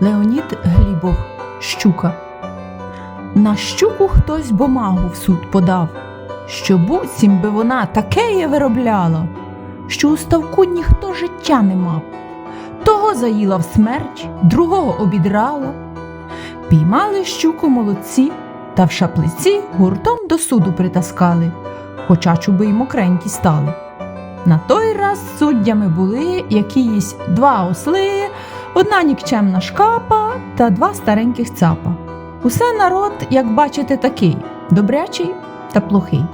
Леонід Глібов, щука. На щуку хтось бумагу в суд подав, що буцім би вона такеє виробляла, що у ставку ніхто життя не мав. Того заїла в смерть, другого обідрала. Піймали щуку молодці та в шаплиці гуртом до суду притаскали, хоча чуби й мокренькі стали. На той раз суддями були якісь два осли, одна нікчемна шкапа та два стареньких цапа. Усе народ, як бачите, такий добрячий та плохий.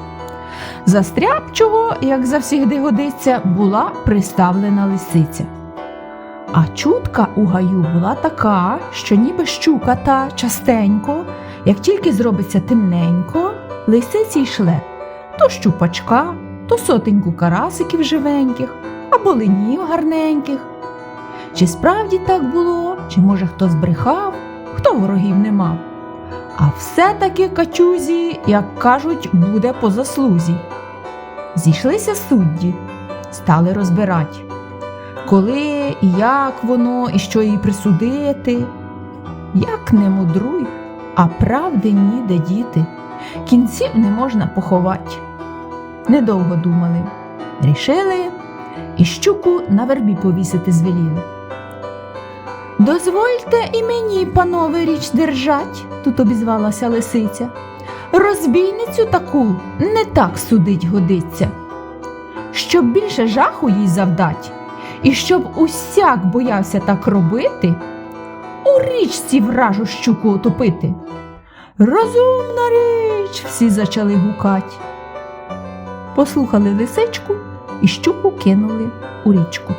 За стряпчого, як завсігди годиться, була приставлена лисиця. А чутка у гаю була така, що ніби щука та частенько, як тільки зробиться темненько, лисиці йшле то щупачка, то сотеньку карасиків живеньких, або ленів гарненьких. Чи справді так було, чи може хто збрехав, хто ворогів не мав. А все-таки качузі, як кажуть, буде по заслузі. Зійшлися судді, стали розбирати, коли і як воно, і що їй присудити. Як не мудруй, а правди ніде діти, кінців не можна поховати. Недовго думали, рішили і щуку на вербі повісити звеліли. Дозвольте і мені, панове, річ держать, тут обізвалася лисиця. Розбійницю таку не так судить годиться. Щоб більше жаху їй завдать, і щоб усяк боявся так робити, у річці вражу щуку утопити. Розумна річ, всі зачали гукать. Послухали лисичку і щуку кинули у річку.